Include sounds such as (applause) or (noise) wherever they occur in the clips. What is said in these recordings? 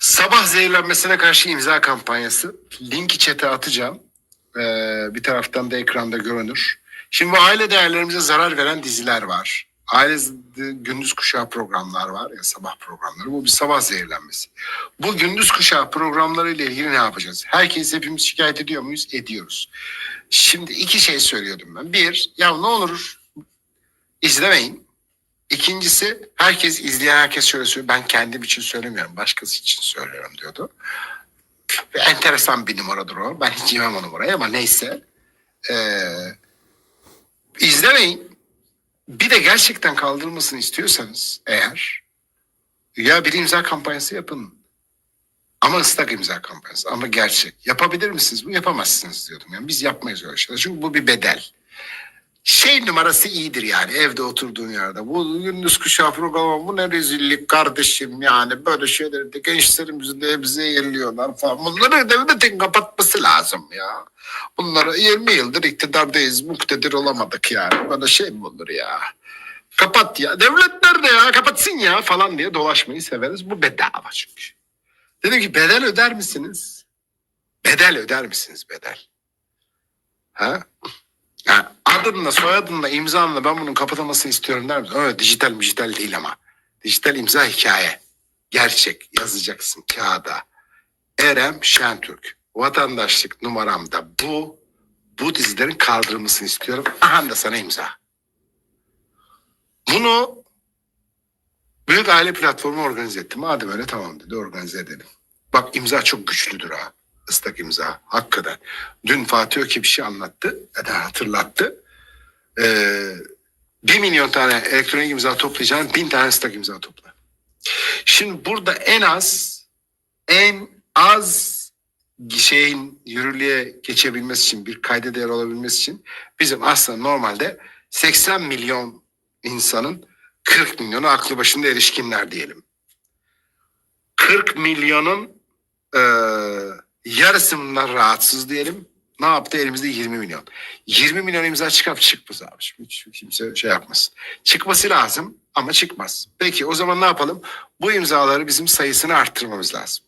Sabah zehirlenmesine karşı imza kampanyası. Linki chat'e atacağım. Ee, bir taraftan da ekranda görünür. Şimdi bu aile değerlerimize zarar veren diziler var. Aile gündüz kuşağı programlar var ya sabah programları. Bu bir sabah zehirlenmesi. Bu gündüz kuşağı programları ile ilgili ne yapacağız? Herkes hepimiz şikayet ediyor muyuz? Ediyoruz. Şimdi iki şey söylüyordum ben. Bir, ya ne olur izlemeyin. İkincisi herkes izleyen herkes şöyle söylüyor. Ben kendim için söylemiyorum. Başkası için söylüyorum diyordu. Ve enteresan bir numaradır o. Ben hiç yemem o numarayı ama neyse. Ee, izlemeyin. Bir de gerçekten kaldırılmasını istiyorsanız eğer ya bir imza kampanyası yapın. Ama ıslak imza kampanyası ama gerçek. Yapabilir misiniz bu? Yapamazsınız diyordum. Yani biz yapmayız öyle şeyler. Çünkü bu bir bedel şey numarası iyidir yani evde oturduğun yerde. Bu gündüz kuşağı programı bu ne rezillik kardeşim yani böyle şeyleri de gençlerimizi de bize yerliyorlar falan. Bunları devletin kapatması lazım ya. Bunları 20 yıldır iktidardayız muktedir olamadık yani. Böyle şey mi olur ya? Kapat ya. Devlet nerede ya? Kapatsın ya falan diye dolaşmayı severiz. Bu bedava çünkü. Dedim ki bedel öder misiniz? Bedel öder misiniz bedel? Ha? Yani adınla soyadınla imzanla ben bunun kapatılmasını istiyorum der misin? Öyle dijital dijital değil ama. Dijital imza hikaye. Gerçek yazacaksın kağıda. Erem Şentürk. Vatandaşlık numaramda bu. Bu dizilerin kaldırılmasını istiyorum. Aha da sana imza. Bunu Büyük Aile Platformu organize etti. Madem öyle tamam dedi organize edelim. Bak imza çok güçlüdür ha. Islak imza. Hakikaten. Dün Fatih Öke bir şey anlattı. Ya da hatırlattı. Ee, bir milyon tane elektronik imza toplayacağın bin tane ıslak imza topla. Şimdi burada en az en az şeyin yürürlüğe geçebilmesi için bir kayda değer olabilmesi için bizim aslında normalde 80 milyon insanın 40 milyonu aklı başında erişkinler diyelim. 40 milyonun e, yarısı bunlar rahatsız diyelim. Ne yaptı? Elimizde 20 milyon. 20 milyon imza çıkıp çıkmaz abi. Hiç kimse şey yapmasın. Çıkması lazım ama çıkmaz. Peki o zaman ne yapalım? Bu imzaları bizim sayısını arttırmamız lazım.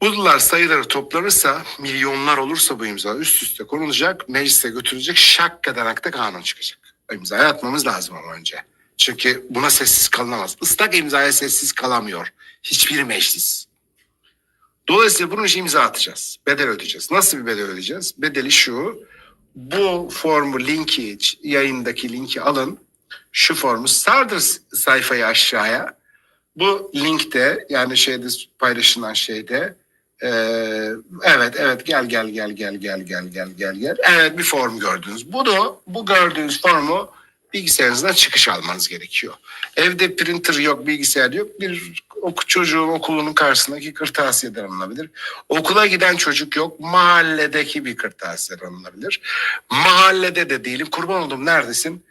Bunlar sayıları toplanırsa, milyonlar olursa bu imza üst üste konulacak, meclise götürülecek, şak kadanak da kanun çıkacak. İmzaya atmamız lazım ama önce. Çünkü buna sessiz kalınamaz. Islak imzaya sessiz kalamıyor. Hiçbir meclis. Dolayısıyla bunun için imza atacağız. Bedel ödeyeceğiz. Nasıl bir bedel ödeyeceğiz? Bedeli şu. Bu formu linki, yayındaki linki alın. Şu formu sardır sayfayı aşağıya. Bu linkte yani şeyde paylaşılan şeyde ee, evet evet gel gel gel gel gel gel gel gel gel. Evet bir form gördünüz. Bunu bu gördüğünüz formu bilgisayarınızdan çıkış almanız gerekiyor. Evde printer yok, bilgisayar yok. Bir ok çocuğun okulunun karşısındaki kırtasiyeden alınabilir. Okula giden çocuk yok. Mahalledeki bir kırtasiyeden alınabilir. Mahallede de değilim. Kurban oldum neredesin?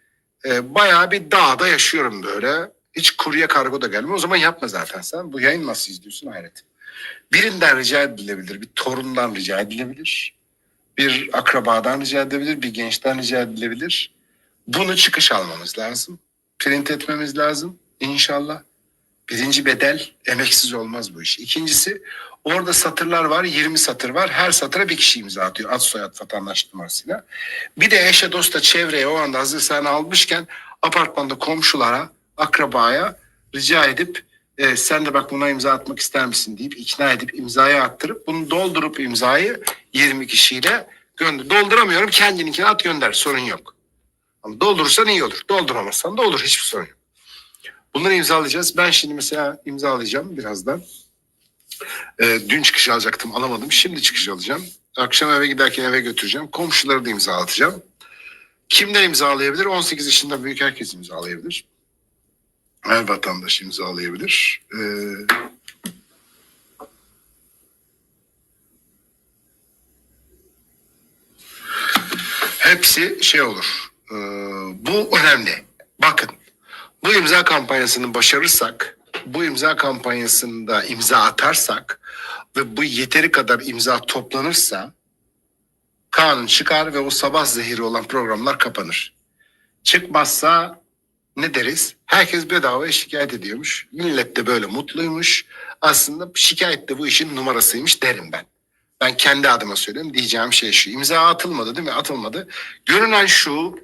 Ee, bayağı bir dağda yaşıyorum böyle. Hiç kurye kargo da gelmiyor. O zaman yapma zaten sen. Bu yayın nasıl izliyorsun hayret. Birinden rica edilebilir. Bir torundan rica edilebilir. Bir akrabadan rica edilebilir. Bir gençten rica edilebilir. Bunu çıkış almamız lazım. Print etmemiz lazım inşallah. Birinci bedel emeksiz olmaz bu iş. İkincisi orada satırlar var 20 satır var. Her satıra bir kişi imza atıyor. Ad soyad vatandaş numarasıyla. Bir de eşe dosta çevreye o anda hazır sen almışken apartmanda komşulara akrabaya rica edip e, sen de bak buna imza atmak ister misin deyip ikna edip imzayı attırıp bunu doldurup imzayı 20 kişiyle gönder. Dolduramıyorum kendininkini at gönder sorun yok. Ama doldurursan iyi olur. Dolduramazsan da olur. Hiçbir sorun yok. Bunları imzalayacağız. Ben şimdi mesela imzalayacağım birazdan. Ee, dün çıkış alacaktım alamadım. Şimdi çıkış alacağım. Akşam eve giderken eve götüreceğim. Komşuları da imzalatacağım. Kimler imzalayabilir? 18 yaşından büyük herkes imzalayabilir. Her vatandaş imzalayabilir. Ee, hepsi şey olur. Ee, bu önemli. Bakın bu imza kampanyasını başarırsak, bu imza kampanyasında imza atarsak ve bu yeteri kadar imza toplanırsa kanun çıkar ve o sabah zehiri olan programlar kapanır. Çıkmazsa ne deriz? Herkes bedavaya şikayet ediyormuş. Millet de böyle mutluymuş. Aslında şikayet de bu işin numarasıymış derim ben. Ben kendi adıma söylüyorum. Diyeceğim şey şu. İmza atılmadı değil mi? Atılmadı. Görünen şu.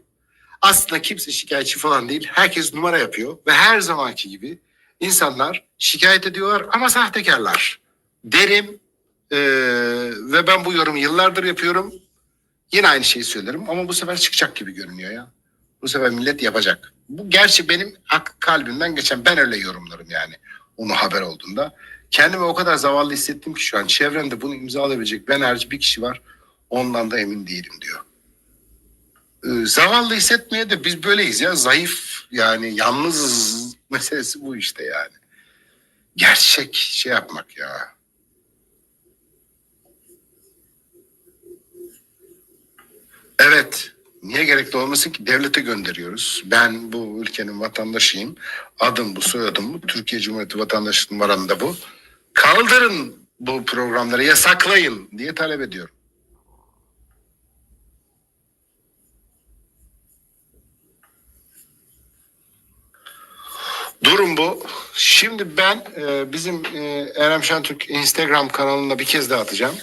Aslında kimse şikayetçi falan değil. Herkes numara yapıyor. Ve her zamanki gibi insanlar şikayet ediyorlar ama sahtekarlar. Derim. Ee, ve ben bu yorumu yıllardır yapıyorum. Yine aynı şeyi söylerim ama bu sefer çıkacak gibi görünüyor ya. Bu sefer millet yapacak. Bu gerçi benim kalbimden geçen ben öyle yorumlarım yani. Onu haber olduğunda. Kendimi o kadar zavallı hissettim ki şu an çevremde bunu imzalayabilecek ben hariç bir kişi var. Ondan da emin değilim diyor. Ee, zavallı hissetmeye de biz böyleyiz ya. Zayıf yani yalnızız (laughs) meselesi bu işte yani. Gerçek şey yapmak ya. Evet. Niye gerekli olmasın ki? Devlete gönderiyoruz. Ben bu ülkenin vatandaşıyım. Adım bu, soyadım bu. Türkiye Cumhuriyeti vatandaşlık numaram da bu. Kaldırın bu programları, yasaklayın diye talep ediyorum. Durum bu. Şimdi ben e, bizim e, Erem Şentürk Instagram kanalına bir kez daha atacağım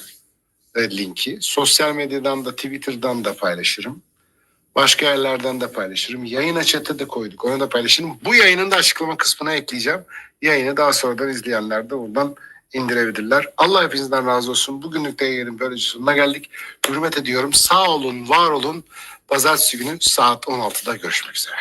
e, linki. Sosyal medyadan da Twitter'dan da paylaşırım. Başka yerlerden de paylaşırım. Yayına chat'e de koyduk. Onu da paylaşırım. Bu yayının da açıklama kısmına ekleyeceğim. Yayını daha sonradan izleyenler de buradan indirebilirler. Allah hepinizden razı olsun. Bugünlük de yayının böylece sonuna geldik. Hürmet ediyorum. Sağ olun, var olun. Pazartesi günü saat 16'da görüşmek üzere.